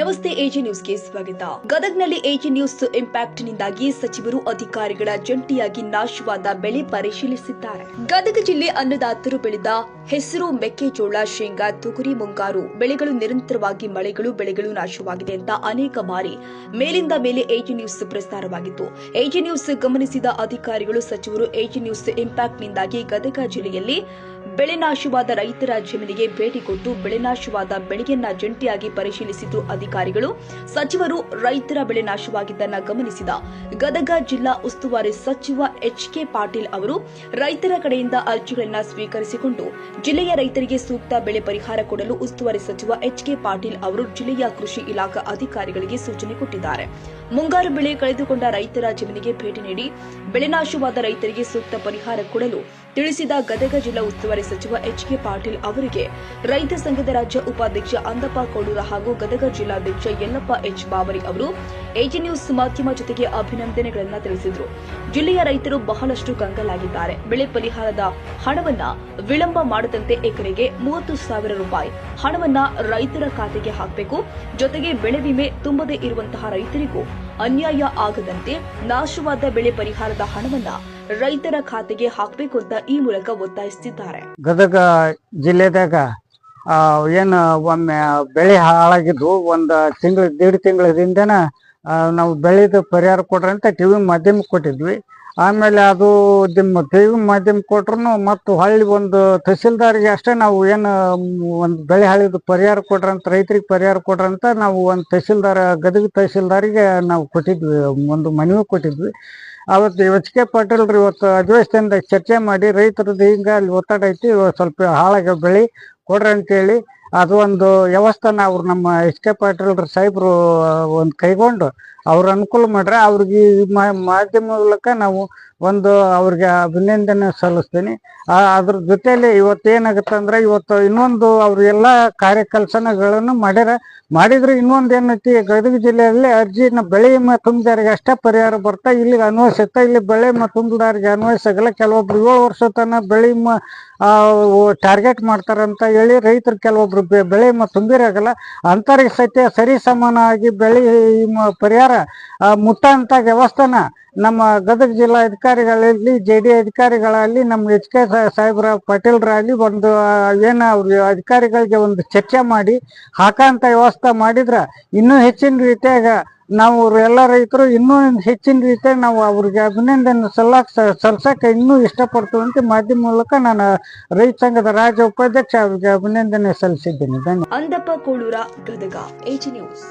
ನಮಸ್ತೆ ಎಜಿ ನ್ಯೂಸ್ಗೆ ಸ್ವಾಗತ. ಗದಗ್ನಲ್ಲಿ ಎಜಿ ನ್ಯೂಸ್ ಇಂಪ್ಯಾಕ್ಟ್ ನಿಂದಾಗಿ ಸಚಿವರು ಅಧಿಕಾರಿಗಳ ಜಂಟಿಯಾಗಿ ನಾಶವಾದ ಬೆಳೆ ಪರಿಶೀಲಿಸಿದ್ದಾರೆ. ಗದಗ ಜಿಲ್ಲೆ ಅನ್ನದಾತರು ಬೆಳೆದ ಹೆಸರು ಮೆಕ್ಕೆಜೋಳ, ಶೇಂಗಾ, ತೊಗರಿ, ಮುಂಗಾರು. ಬೆಳೆಗಳು ನಿರಂತರವಾಗಿ ಮಳೆಗಳು, ಬೆಳೆಗಳು ನಾಶವಾಗಿದೆ ಅಂತ ಅನೇಕ ಬಾರಿ ಮೇಲಿಂದ ಮೇಲೆ ಎಜಿ ನ್ಯೂಸ್ ಪ್ರಸಾರವಾಗಿತ್ತು. ಎಜಿ ನ್ಯೂಸ್ ಗಮನಿಸಿದ ಅಧಿಕಾರಿಗಳು ಸಚಿವರು ಎಜಿ ನ್ಯೂಸ್ ಇಂಪ್ಯಾಕ್ಟ್ ನಿಂದಾಗಿ ಗದಗ ಜಿಲ್ಲೆಯಲ್ಲಿ ಬೆಳೆ ನಾಶವಾದ ರೈತರ ಜಮೀನಿಗೆ ಭೇಟಿ ಕೊಟ್ಟು ಬೆಳೆ ನಾಶವಾದ ಬೆಳೆಯನ್ನ ಜಂಟಿಯಾಗಿ ಪರಿಶೀಲಿಸಿದ್ರು ಅಧಿಕಾರಿಗಳು, ಸಚಿವರು ರೈತರ ಬೆಳೆ ನಾಶವಾಗಿದ್ದನ್ನು ಗಮನಿಸಿದ ಗದಗ ಜಿಲ್ಲಾ ಉಸ್ತುವಾರಿ ಸಚಿವ ಎಚ್ ಕೆ ಪಾಟೀಲ್ ಅವರು, ರೈತರ ಕಡೆಯಿಂದ ಅರ್ಜಿಗಳನ್ನು ಸ್ವೀಕರಿಸಿಕೊಂಡು ಜಿಲ್ಲೆಯ ರೈತರಿಗೆ ಸೂಕ್ತ ಬೆಳೆ ಪರಿಹಾರ ಕೊಡಲು ಉಸ್ತುವಾರಿ ಸಚಿವ ಎಚ್ ಕೆ ಪಾಟೀಲ್ ಅವರು ಜಿಲ್ಲೆಯ ಕೃಷಿ ಇಲಾಖಾ ಅಧಿಕಾರಿಗಳಿಗೆ ಸೂಚನೆ ಕೊಟ್ಟಿದ್ದಾರೆ. ಮುಂಗಾರು ಬೆಳೆ ಕಳೆದುಕೊಂಡ ರೈತರ ಜಮೀನಿಗೆ ಭೇಟಿ ನೀಡಿ ಬೆಳೆ ನಾಶವಾದ ರೈತರಿಗೆ ಸೂಕ್ತ ಪರಿಹಾರ ಕೊಡಲು ತಿಳಿಸಿದ ಗದಗ ಜಿಲ್ಲಾ ಉಸ್ತುವಾರಿ ಸಚಿವ ಎಚ್ ಕೆ ಪಾಟೀಲ್ ಅವರಿಗೆ, ರೈತ ಸಂಘದ ರಾಜ್ಯ ಉಪಾಧ್ಯಕ್ಷ ಅಂದಪ್ಪ ಕೋಡೂರ ಹಾಗೂ ಗದಗ ಜಿಲ್ಲಾಧ್ಯಕ್ಷ ಯಲ್ಲಪ್ಪ ಎಚ್ ಬಾವರಿ ಅವರು ಎಜಿ ನ್ಯೂಸ್ ಮಾಧ್ಯಮ ಜೊತೆಗೆ ಅಭಿನಂದನೆಗಳನ್ನು ತಿಳಿಸಿದರು. ಜಿಲ್ಲೆಯ ರೈತರು ಬಹಳಷ್ಟು ಕಂಗಲಾಗಿದ್ದಾರೆ ಬೆಳೆ ಪರಿಹಾರದ ಹಣವನ್ನ ವಿಳಂಬ ಮಾಡದಂತೆ ಎಕರೆಗೆ ಮೂವತ್ತು ಸಾವಿರ ರೂಪಾಯಿ ಹಣವನ್ನ ರೈತರ ಖಾತೆಗೆ ಹಾಕಬೇಕು. ಜೊತೆಗೆ ಬೆಳೆ ವಿಮೆ ತುಂಬದೇ ಇರುವಂತಹ ರೈತರಿಗೂ ಅನ್ಯಾಯ ಆಗದಂತೆ ನಾಶವಾದ ಬೆಳೆ ಪರಿಹಾರದ ಹಣವನ್ನ ರೈತರ ಖಾತೆಗೆ ಹಾಕಬೇಕು ಅಂತ ಈ ಮೂಲಕ ಒತ್ತಾಯಿಸುತ್ತಿದ್ದಾರೆ. ಗದಗ ಜಿಲ್ಲೆದಾಗ ಏನು ಒಮ್ಮೆ ಬೆಳೆ ಹಾಳಾಗಿದ್ದು ಒಂದು ತಿಂಗಳು, ದೇಡ್ ತಿಂಗಳ ನಾವು ಬೆಳೆದ ಪರಿಹಾರ ಕೊಡ್ರಿ ಅಂತ ಟಿ ವಿ ಮಾಧ್ಯಮಕ್ಕೆ ಕೊಟ್ಟಿದ್ವಿ. ಆಮೇಲೆ ಅದು ನಿಮ್ಮ ದೈವ ಮಾಧ್ಯಮ ಕೊಟ್ರು ಮತ್ತು ಹಳ್ಳಿ ಒಂದು ತಹಸೀಲ್ದಾರ್ಗೆ ಅಷ್ಟೇ ನಾವು ಏನು ಒಂದು ಬೆಳೆ ಹಾಳಿದ ಪರಿಹಾರ ಕೊಡ್ರಂತ ಅಂತ ರೈತರಿಗೆ ಪರಿಹಾರ ಕೊಡ್ರಂತ ಅಂತ ನಾವು ಒಂದು ತಹಸೀಲ್ದಾರ್, ಗದಗ ತಹಸೀಲ್ದಾರಿಗೆ ನಾವು ಕೊಟ್ಟಿದ್ವಿ, ಒಂದು ಮನವಿ ಕೊಟ್ಟಿದ್ವಿ. ಅವತ್ತು ಎಚ್ ಕೆ ಪಾಟೀಲ್ರು ಇವತ್ತು ಅಧಿವೇಶನದಿಂದ ಚರ್ಚೆ ಮಾಡಿ ರೈತರದ್ದು ಹಿಂಗೆ ಅಲ್ಲಿ ಒತ್ತಡ ಐತಿ, ಸ್ವಲ್ಪ ಹಾಳಾಗ ಬೆಳೆ, ಕೊಡ್ರಿ ಅಂತೇಳಿ ಅದು ಒಂದು ವ್ಯವಸ್ಥೆನ ಅವ್ರು ನಮ್ಮ ಎಚ್ ಕೆ ಪಾಟೀಲ್ರ ಸಾಹೇಬ್ರು ಒಂದು ಕೈಗೊಂಡು ಅವ್ರ ಅನುಕೂಲ ಮಾಡ್ರೆ ಅವ್ರಿಗೆ ಮಾ- ಮಾಧ್ಯಮ ಮೂಲಕ ನಾವು ಒಂದು ಅವ್ರಿಗೆ ಅಭಿನಂದನೆ ಸಲ್ಲಿಸ್ತೀನಿ. ಅದ್ರ ಜೊತೆಯಲ್ಲಿ ಇವತ್ತು ಏನಾಗುತ್ತೆ ಅಂದ್ರೆ ಇವತ್ತು ಇನ್ನೊಂದು ಅವ್ರ ಎಲ್ಲ ಕಾರ್ಯಕೆಲಸನಗಳನ್ನು ಮಾಡ್ಯಾರ. ಮಾಡಿದ್ರೆ ಇನ್ನೊಂದು ಏನೈತಿ, ಗದಗ ಜಿಲ್ಲೆಯಲ್ಲಿ ಅರ್ಜಿನ ಬೆಳೆ ತುಂಬಿದಾರಿಗೆ ಅಷ್ಟೇ ಪರಿಹಾರ ಬರ್ತಾ ಇಲ್ಲಿಗೆ ಅನ್ವಯಿಸುತ್ತೆ, ಇಲ್ಲಿ ಬೆಳೆ ವಿಮೆ ತುಂಬಿದಾರಿಗೆ ಅನ್ವಯಿಸಗಲ್ಲ. ಕೆಲವೊಬ್ರು ಏಳು ವರ್ಷ ತನಕ ಬೆಳೆ ವಿಮೆ ಟಾರ್ಗೆಟ್ ಮಾಡ್ತಾರಂತ ಹೇಳಿ ರೈತರು ಕೆಲವೊಬ್ರು ಬೆಳೆ ಮತ್ತು ತುಂಬಿರಾಗಲ್ಲ. ಅಂತರಿಗೆ ಸತ್ಯ ಸರಿ ಸಮಾನವಾಗಿ ಬೆಳೆ ಪರಿಹಾರ ಆ, ಮುಟ್ಟಂತ ವ್ಯವಸ್ಥೆನ ನಮ್ಮ ಗದಗ ಜಿಲ್ಲಾ ಅಧಿಕಾರಿಗಳಲ್ಲಿ ಜೆ ಡಿ ಅಧಿಕಾರಿಗಳಲ್ಲಿ ನಮ್ಮ ಎಚ್ ಕೆ ಸಾಹೇಬ್ರ ಪಾಟೀಲ್ರಲ್ಲಿ ಒಂದು ಏನ ಅವ್ರ ಅಧಿಕಾರಿಗಳಿಗೆ ಒಂದು ಚರ್ಚೆ ಮಾಡಿ ಹಾಕಂತ ವ್ಯವಸ್ಥೆ ಮಾಡಿದ್ರ ಇನ್ನೂ ಹೆಚ್ಚಿನ ರೀತಿಯಾಗ ನಾವು ಎಲ್ಲ ರೈತರು ಇನ್ನೂ ಹೆಚ್ಚಿನ ರೀತಿಯಾಗಿ ನಾವು ಅವ್ರಿಗೆ ಅಭಿನಂದನೆ ಸಲ್ಲಕ್ ಸಲ್ಸಕ್ಕೆ ಇನ್ನೂ ಇಷ್ಟಪಡ್ತೀವಿ ಅಂತ ಮಾಧ್ಯಮ ಮೂಲಕ ನಾನು ರೈತ ಸಂಘದ ರಾಜ್ಯ ಉಪಾಧ್ಯಕ್ಷ ಅವ್ರಿಗೆ ಅಭಿನಂದನೆ ಸಲ್ಲಿಸಿದ್ದೇನೆ. ಧನ್ಯವಾದ ಅಂದಪ್ಪ ಕೋಳೂರ ಗದಗ ನ್ಯೂಸ್